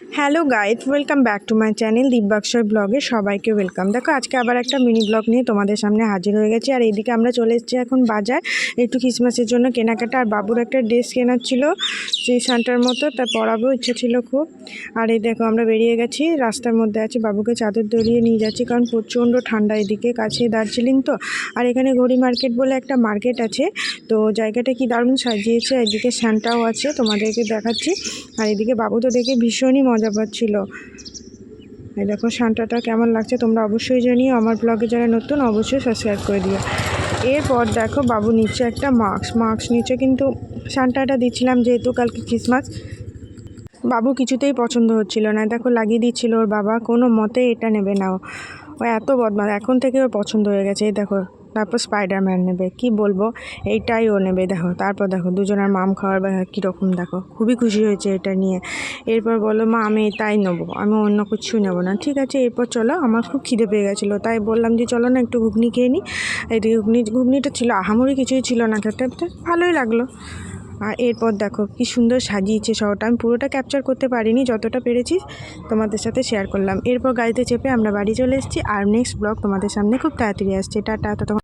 Hello guide welcome back to my channel দীপবাক্সর ব্লগে সবাইকে welcome. দেখো, আজকে আবার একটা মিনি ব্লগ নিয়ে তোমাদের সামনে হাজির হয়ে গেছি। আর এইদিকে আমরা চলে এসেছি এখন বাজার। একটু ক্রিসমাসের জন্য কেনাকাটা। আর বাবুর একটা ড্রেস কেনার ছিল সেই শানটার মতো, তা পরাবো ইচ্ছে ছিল খুব। আর এই দেখো, আমরা বেরিয়ে গেছি। রাস্তার মধ্যে আছি। বাবুকে চাদর দড়িয়ে নিয়ে যাচ্ছি, কারণ প্রচণ্ড ঠান্ডা এদিকে, কাছে দার্জিলিং তো। আর এখানে ঘড়ি মার্কেট বলে একটা মার্কেট আছে। তো জায়গাটা কি দারুণ সাজিয়েছে। এদিকে স্যান্টাও আছে, তোমাদেরকে দেখাচ্ছি। আর এদিকে বাবু তো দেখে ভীষণই মজা পাচ্ছিল। এই দেখো শান্তাটা কেমন লাগছে তোমরা অবশ্যই জানিও। আমার ব্লগে যারা নতুন অবশ্যই সাবস্ক্রাইব করে দিও। এরপর দেখো বাবু নিচে একটা মাস্ক মাস্ক নিচে কিন্তু শান্তাটা দিচ্ছিলাম যেহেতু কালকে ক্রিসমাস বাবু কিছুতেই পছন্দ হচ্ছিল না। দেখো লাগিয়ে দিচ্ছিল ওর বাবা। কোনো মতে এটা নেবে না ও এত বদমাস। এখন থেকে ওর পছন্দ হয়ে গেছে। এই দেখো তারপর স্পাইডারম্যান নেবে, কি বলব? এইটাই ও নেবে, দেখো। তারপর দেখো, দুজনের মাম খাওয়ার বা কীরকম, দেখো। খুবই খুশি হয়েছে এটা নিয়ে। এরপর বলো মা, আমি এটাই নেব, আমি অন্য কিছু নেব না। ঠিক আছে, এরপর চলো, আমার খুব খিদে পেয়ে গেছিল। তাই বললাম যে, চলো না, একটু ঘুগনি খেয়ে নিই এদিকে ঘুগনি, ঘুগনিটা ছিল, আহামরি কিছুই ছিল না খেতে ভালোই লাগল। আর এরপর দেখো, কি সুন্দর সাজিয়েছে শহরটা আমি পুরোটা ক্যাপচার করতে পারিনি, যতটা পেরেছি তোমাদের সাথে শেয়ার করলাম। এরপর গাড়িতে চেপে আমরা বাড়ি চলে এসেছি। আর নেক্সট ব্লগ তোমাদের সামনে খুব তাড়াতাড়ি আসছে। টাটা ততক্ষণ